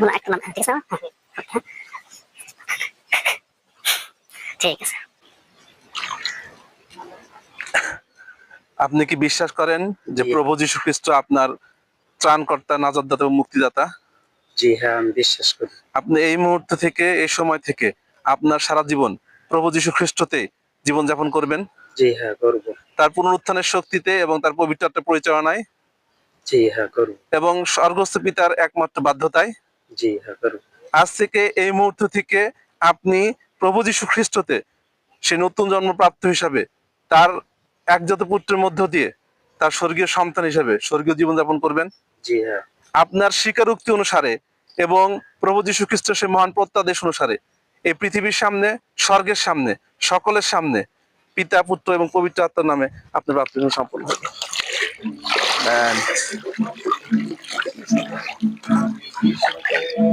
বলো একটা নাম ঠিক আছে হ্যাঁ। ঠিক আছে। আপনি কি বিশ্বাস করেন যে প্রভু যীশু খ্রিস্ট আপনার ত্রাণকর্তা নাজারদাতা এবং মুক্তিদাতা? জি হ্যাঁ আমি বিশ্বাস করি। আপনি এই মুহূর্ত থেকে এই সময় থেকে আপনার সারা জীবন প্রভু যীশু খ্রিস্টতে জীবন যাপন করবেন। জি হ্যাঁ করব। তার পুনরুত্থানের শক্তিতে এবং তার পবিত্র আত্মার পরিচালনায়। জি হ্যাঁ করব। এবং স্বর্গস্থ পিতার একমাত্র বাধ্যতায়। জি হ্যাঁ আজ থেকে এই মুহূর্ত থেকে আপনি প্রভু যীশু খ্রিস্টতে সে নতুন জন্মপ্রাপ্ত হিসাবে তার একজাত পুত্রের মধ্য দিয়ে তার স্বর্গীয় সন্তান হিসাবে স্বর্গীয় জীবনযাপন করবেন। জি হ্যাঁ। আপনার স্বীকারোক্তি অনুসারে এবং প্রভু যীশু খ্রিস্ট সে মহান প্রত্যাদেশ অনুসারে এই পৃথিবীর সামনে স্বর্গের সামনে সকলের সামনে পিতা পুত্র এবং পবিত্র আত্মার নামে আপনার বাপ্তিস্ম সম্পন্ন হবে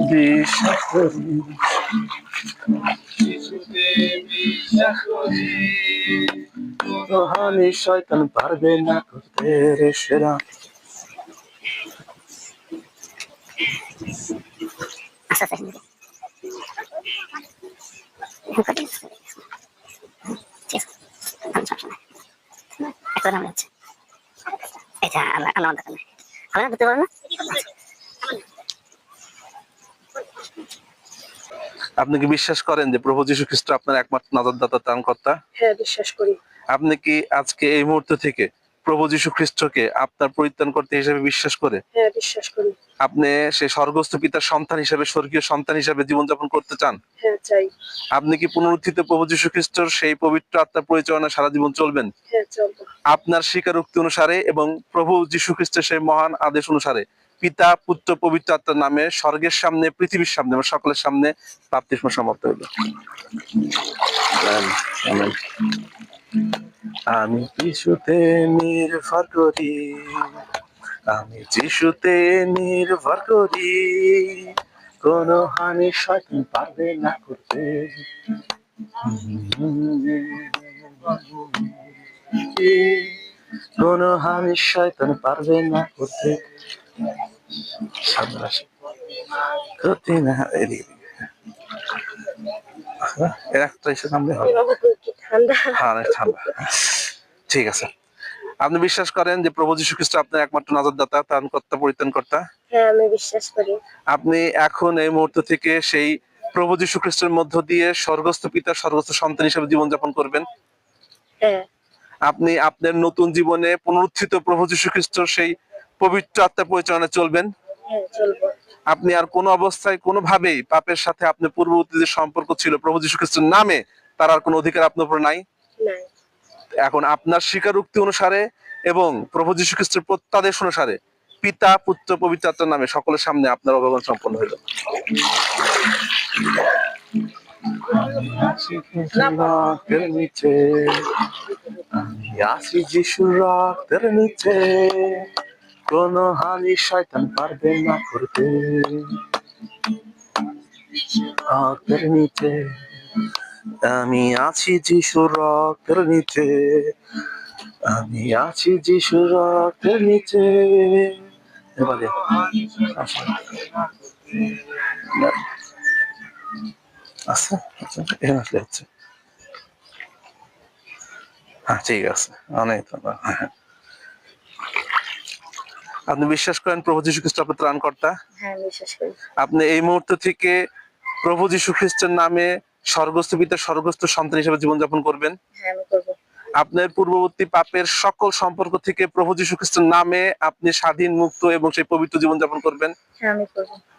বিশ্বাস করি রোহানি শয়তান পারবে না করতে রে সেরা আচ্ছা আচ্ছা হিন্দি ঠিক আছে ঠিক আছে আমি সমস্যা নাই একটা নাম হচ্ছে এটা আল্লাহ আল্লাহ আমাদের কাছে হবে না ধরতে পারবে না আপনি কি বিশ্বাস করেন যে প্রভু যীশু খ্রিস্ট আপনার একমাত্র নাজারদাতা ত্রাণকর্তা হ্যাঁ বিশ্বাস করি। আপনি কি আজকে এই মুহূর্ত থেকে প্রভু যীশু খ্রিস্টকে আপনার পরিত্রাণ করতে হিসেবে বিশ্বাস করে? হ্যাঁ বিশ্বাস করি। আপনি সে স্বর্গস্থ পিতার সন্তান হিসেবে স্বর্গীয় সন্তান হিসেবে জীবনযাপন করতে চান? হ্যাঁ চাই। আপনি কি পুনরুত্থিত প্রভু যীশু খ্রিস্টর সেই পবিত্র আত্মার পরিচালনা সারা জীবন চলবেন? হ্যাঁ চলবো। আপনার স্বীকারোক্তি অনুসারে এবং প্রভু যীশু খ্রিস্টের সেই মহান আদেশ অনুসারে পিতা, পুত্র পবিত্র আত্মার নামে স্বর্গের সামনে, পৃথিবীর সামনে এবং সকলের সামনে বাপ্তিস্ম সমাপ্ত হইল। আমি যিশুতে নির্ভর করি, আমি যিশুতে নির্ভর করি, কোন হানি শয়তান পারবে না করতে। কোন হানি শয়তান পারবে না করতে। হ্যাঁ, হ্যাঁ ঠিক আছে। আপনি বিশ্বাস করেন যে প্রভু যীশু খ্রিস্ট আপনার একমাত্র নাজারদাতা ত্রাণকর্তা পরিত্রাণকর্তা হ্যাঁ আমি বিশ্বাস করি। আপনি এখন এই মুহূর্ত থেকে সেই প্রভু যীশু খ্রিস্টের মধ্য দিয়ে স্বর্গস্থ পিতা স্বর্গস্থ সন্তান হিসেবে জীবনযাপন করবেন? হ্যাঁ। আপনি আপনার নতুন জীবনে পুনরুত্থিত প্রভু যীশু খ্রিস্টর সেই পবিত্র আত্মার পরিচালনা চলবেন। হ্যাঁ আপনি আর কোনো অবস্থায় কোনোভাবেই পাপের সাথে আপনার পূর্ববর্তী যে সম্পর্ক ছিল প্রভু যীশু খ্রিস্টের নামে তার আর কোনো অধিকার আপনার উপর নাই? নাই। এখন আপনার স্বীকারোক্তি অনুসারে এবং প্রভু যীশু খ্রিস্টের প্রত্যাদেশ অনুসারে পিতা পুত্র পবিত্র আত্মার নামে সকলের সামনে আপনার অবগণ সম্পন্ন হইল। নিচে আমি আসি যিশুর রক্তের নিচে। কোন হানি শয়তান পারবে না করতে। রক্তের নিচে আমি আছি যিশুর রক্তের নিচে। আমি আছি যিশুর রক্তের নিচে। আচ্ছা আচ্ছা হ্যাঁ ঠিক আছে। অনেক ধন্যবাদ। হ্যাঁ। আপনি বিশ্বাস করেন প্রভু যীশু খ্রিস্ট আপনার ত্রাণকর্তা? হ্যাঁ আপনি এই মুহূর্ত থেকে প্রভু যীশু খ্রিস্টের নামে স্বর্গস্থ পিতা স্বর্গস্থ সন্তান হিসেবে জীবনযাপন করবেন। হ্যাঁ আপনার পূর্ববর্তী পাপের সকল সম্পর্ক থেকে প্রভু যীশু খ্রিস্টের নামে আপনি স্বাধীন মুক্ত এবং সেই পবিত্র জীবনযাপন করবেন। হ্যাঁ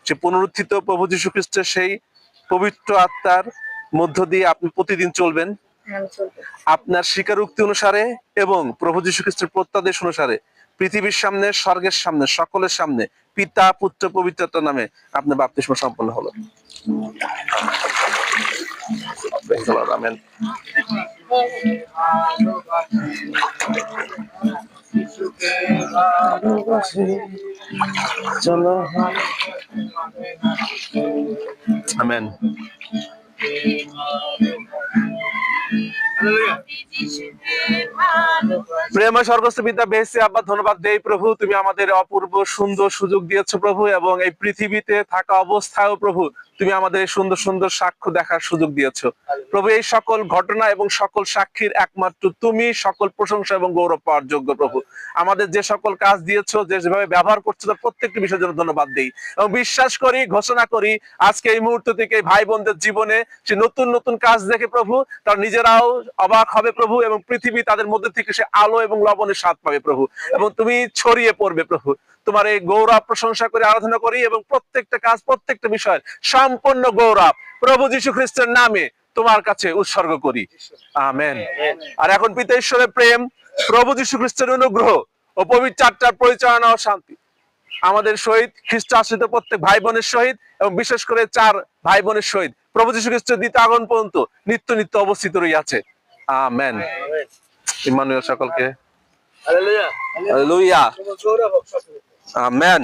সে পুনরুত্থিত প্রভু যীশু খ্রিস্টের সেই পবিত্র আত্মার মধ্য দিয়ে আপনি প্রতিদিন চলবেন। আপনার স্বীকারোক্তি অনুসারে এবং প্রভু যীশু খ্রিস্টের প্রত্যাদেশ অনুসারে পৃথিবীর সামনে, স্বর্গের সামনে, সকলের সামনে পিতা, পুত্র পবিত্রতার নামে আপনার বাপ্তিস্ম সম্পন্ন হলো। the Lord. প্রেমা স্বর্গস্থ পিতা বেহেসে আব্বা, ধন্যবাদ দেই প্রভু, তুমি আমাদের অপূর্ব সুন্দর সুযোগ দিয়েছ প্রভু, এবং এই পৃথিবীতে থাকা অবস্থায়ও প্রভু, তুমি আমাদের সুন্দর সুন্দর সাক্ষ্য দেখার সুযোগ দিয়েছ। প্রভু, এই সকল ঘটনা এবং সকল সাক্ষীর একমাত্র তুমি, সকল প্রশংসা এবং গৌরব পাওয়ার যোগ্য প্রভু। আমাদের যে সকল কাজ দিয়েছ যেভাবে ব্যবহার করছ, তার প্রত্যেকটি বিষয়ের জন্য ধন্যবাদ দিই। এবং বিশ্বাস করি, ঘোষণা করি, আজকে এই মুহূর্ত থেকে ভাই বোনদের জীবনে সে নতুন নতুন কাজ দেখে প্রভু, তার নিজেরাও অবাক হবে প্রভু, এবং পৃথিবী তাদের মধ্যে থেকে সে আলো এবং লবণের স্বাদ পাবে প্রভু। এবং তুমি ছড়িয়ে পড়বে প্রভু। তোমার এই গৌরব প্রশংসা করে আরাধনা করি এবং প্রত্যেকটা কাজ, প্রত্যেকটা বিষয় সম্পূর্ণ গৌরব প্রভু যীশু খ্রিস্টের নামে তোমার কাছে উৎসর্গ করি। আমেন। আর এখন পিতা ঈশ্বরের প্রেম, প্রভু যীশু খ্রিস্টের অনুগ্রহ ও পবিত্র আত্মার পরিচালনা ও শান্তি। আমাদের সহিত খ্রিস্ট আশ্রিত প্রত্যেক ভাই বোনের সহিত এবং বিশেষ করে চার ভাই বোনের সহিত প্রভু যীশু খ্রিস্টের দ্বিতীয় আগমন পর্যন্ত নিত্য নিত্য অবস্থিত রইয়াছে। আমেন। ইমানুয়েল সকলকে fazer. আমেন.